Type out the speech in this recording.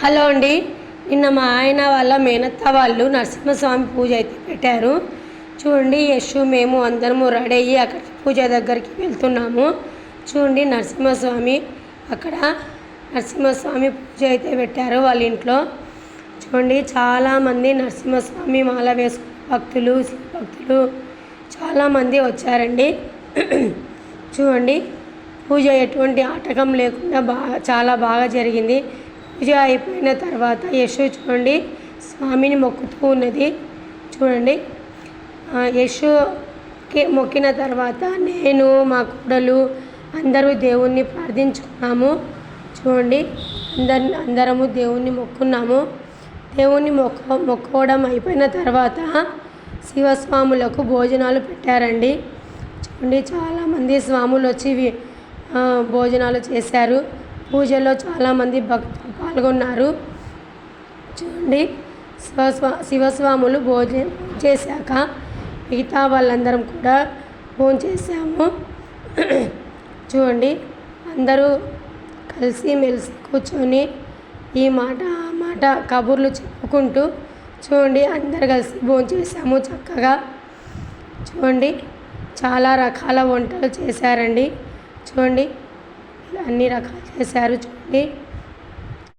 Hello అండి. నిన్న మా ఆయన వాళ్ళ మేనత్త వాళ్ళు నరసింహస్వామి పూజ అయితే పెట్టారు. చూడండి యశు మేము అందరము రెడీ అయ్యి అక్కడికి పూజ దగ్గరికి వెళ్తున్నాము. చూడండి నరసింహస్వామి అక్కడ నరసింహస్వామి పూజ అయితే పెట్టారు వాళ్ళ ఇంట్లో. చూడండి చాలామంది నరసింహస్వామి మాల వేసుకున్న భక్తులు శివ భక్తులు చాలామంది వచ్చారండి. చూడండి పూజ ఎటువంటి ఆటకం లేకుండా బాగా చాలా బాగా జరిగింది. పూజ అయిపోయిన తర్వాత యశు చూడండి స్వామిని మొక్కుతూ ఉన్నది. చూడండి యశుకి మొక్కిన తర్వాత నేను మా కోడలు అందరూ దేవుణ్ణి ప్రార్థించుకున్నాము. చూడండి అందరి అందరము దేవుణ్ణి మొక్కున్నాము. దేవుణ్ణి మొక్క మొక్కోవడం అయిపోయిన తర్వాత శివస్వాములకు భోజనాలు పెట్టారండి. చూడండి చాలామంది స్వాములు వచ్చి వి- భోజనాలు చేశారు. పూజలో చాలామంది భక్తులు పాల్గొన్నారు. చూడండి. శివస్వా శివస్వాములు భోజనం చేశాక మిగతా వాళ్ళందరం కూడా భోజనం చేసాము చూడండి. అందరూ కలిసి మెలిసి కూర్చొని ఈ మాట ఆ మాట కబుర్లు చెప్పుకుంటూ చూడండి. అందరు కలిసి భోజనం చేసాము చక్కగా. చూడండి. చాలా రకాల వంటలు చేశారండి. చూడండి. అన్ని రకాలు చేశారు చూడండి